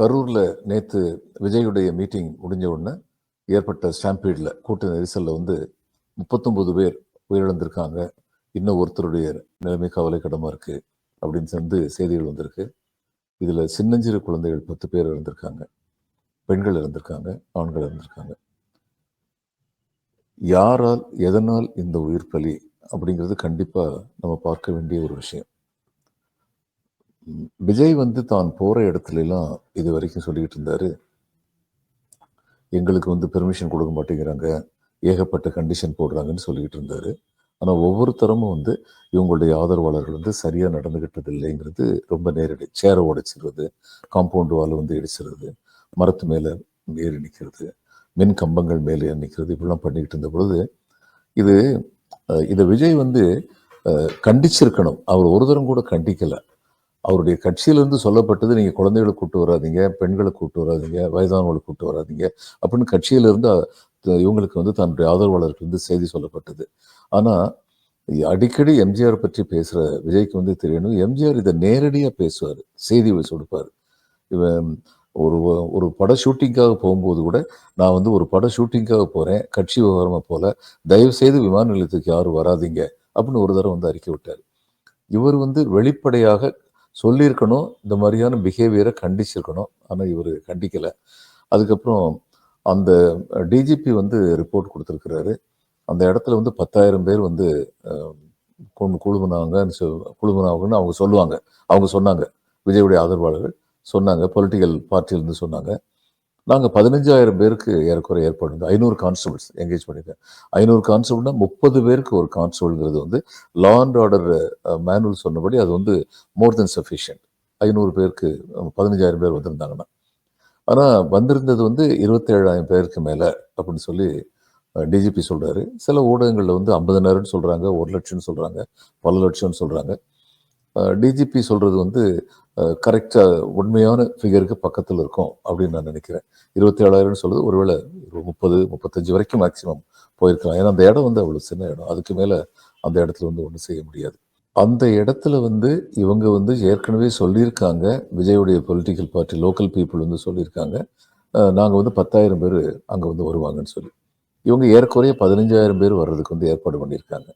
கரூரில் நேற்று விஜயுடைய மீட்டிங் முடிஞ்ச உடனே ஏற்பட்ட ஸ்டாம்பீடில் கூட்ட நெரிசலில் வந்து முப்பத்தொம்பது பேர் உயிரிழந்திருக்காங்க. இன்னும் ஒருத்தருடைய நிலைமை கவலைக்கிடமாக இருக்குது அப்படின்னு வந்து செய்திகள் வந்திருக்கு. இதில் சின்னஞ்சிறு குழந்தைகள் பத்து பேர் இறந்திருக்காங்க. பெண்கள் இறந்திருக்காங்க ஆண்கள் இறந்திருக்காங்க. யாரால் எதனால் இந்த உயிர் பலி அப்படிங்கிறது கண்டிப்பாக நம்ம பார்க்க வேண்டிய ஒரு விஷயம். விஜய் வந்து தான் போகிற இடத்துலலாம் இது வரைக்கும் சொல்லிக்கிட்டு இருந்தாரு. எங்களுக்கு வந்து பெர்மிஷன் கொடுக்க மாட்டேங்கிறாங்க. ஏகப்பட்ட கண்டிஷன் போடுறாங்கன்னு சொல்லிக்கிட்டு இருந்தாரு. ஆனால் ஒவ்வொரு தரமும் வந்து இவங்களுடைய ஆதரவாளர்கள் வந்து சரியாக நடந்துக்கிட்டது இல்லைங்கிறது ரொம்ப நேரடி. சேரை உடைச்சிடுறது காம்பவுண்ட் வால் வந்து இடிச்சிடுறது மரத்து மேலே ஏறி நிற்கிறது மின் கம்பங்கள் மேலே ஏறி நிற்கிறது இப்படிலாம் பண்ணிக்கிட்டு இருந்த பொழுது இது இதை விஜய் வந்து கண்டிச்சிருக்கணும். அவர் ஒரு தரம் கூட கண்டிக்கலை. அவருடைய கட்சியிலிருந்து சொல்லப்பட்டது நீங்கள் குழந்தைகளை கூட்டு வராதீங்க பெண்களை கூட்டு வராதீங்க வயதானவங்களை கூட்டு வராதீங்க அப்படின்னு கட்சியிலேருந்து இவங்களுக்கு வந்து தன்னுடைய ஆதரவாளருக்கு வந்து செய்தி சொல்லப்பட்டது. ஆனால் அடிக்கடி எம்ஜிஆர் பற்றி பேசுகிற விஜய்க்கு வந்து தெரியணும். எம்ஜிஆர் இதை நேரடியாக பேசுவார் செய்தி கொடுப்பார் இவன் ஒரு ஒரு பட ஷூட்டிங்காக போகும்போது கூட நான் வந்து ஒரு பட ஷூட்டிங்காக போகிறேன் கட்சி விவகாரமாக போல தயவு செய்து விமான நிலையத்துக்கு யாரும் வராதீங்க அப்படின்னு ஒரு தடவை வந்து அறிக்கை விட்டார். இவர் வந்து வெளிப்படையாக சொல்லியிருக்கணும். இந்த மாதிரியான பிஹேவியரை கண்டிச்சிருக்கணும். ஆனால் இவர் கண்டிக்கலை. அதுக்கப்புறம் அந்த டிஜிபி வந்து ரிப்போர்ட் கொடுத்துருக்கிறாரு. அந்த இடத்துல வந்து பத்தாயிரம் பேர் வந்து குழுமனாங்கன்னு கு- குழுமுனாங்கன்னு குழுமுனாங்கன்னு அவங்க சொல்லுவாங்க. அவங்க சொன்னாங்க. விஜயுடைய ஆதரவாளர்கள் சொன்னாங்க. பொலிட்டிக்கல் பார்ட்டியிலேருந்து சொன்னாங்க. நாங்கள் பதினஞ்சாயிரம் பேருக்கு ஏறக்குறை ஏற்பாடு வந்து ஐநூறு கான்ஸ்டபிள்ஸ் என்கேஜ் பண்ணியிருக்கேன். ஐநூறு கான்ஸ்டபிள்னா முப்பது பேருக்கு ஒரு கான்ஸ்டபிள்ங்கிறது வந்து லா அண்ட் ஆர்டர் மேனுவல் சொன்னபடி அது வந்து மோர் தென் சஃபிஷியன்ட் ஐநூறு பேருக்கு பதினஞ்சாயிரம் பேர் வந்திருந்தாங்கன்னா. ஆனால் வந்திருந்தது வந்து இருபத்தேழாயிரம் பேருக்கு மேலே அப்படின்னு சொல்லி டிஜிபி சொல்கிறாரு சில ஊடகங்களில் வந்து ஐம்பதனாயிரம்னு சொல்கிறாங்க ஒரு லட்சம்னு சொல்கிறாங்க பல லட்சம்னு சொல்கிறாங்க டிஜிபி சொல்கிறது வந்து கரெக்டாக உண்மையான ஃபிகருக்கு பக்கத்தில் இருக்கும் அப்படின்னு நான் நினைக்கிறேன். இருபத்தி ஏழாயிரம்னு சொல்லுது ஒருவேளை ஒரு முப்பது முப்பத்தஞ்சு வரைக்கும் மேக்சிமம் போயிருக்கலாம். ஏன்னா அந்த இடம் வந்து அவ்வளோ சின்ன இடம். அதுக்கு மேலே அந்த இடத்துல வந்து ஒன்றும் செய்ய முடியாது. அந்த இடத்துல வந்து இவங்க வந்து ஏற்கனவே சொல்லியிருக்காங்க. விஜயுடைய பொலிட்டிக்கல் பார்ட்டி லோக்கல் பீப்புள் வந்து சொல்லியிருக்காங்க. நாங்கள் வந்து பத்தாயிரம் பேர் அங்கே வந்து வருவாங்கன்னு சொல்லி. இவங்க ஏறக்குறைய பதினஞ்சாயிரம் பேர் வர்றதுக்கு வந்து ஏற்பாடு பண்ணியிருக்காங்க.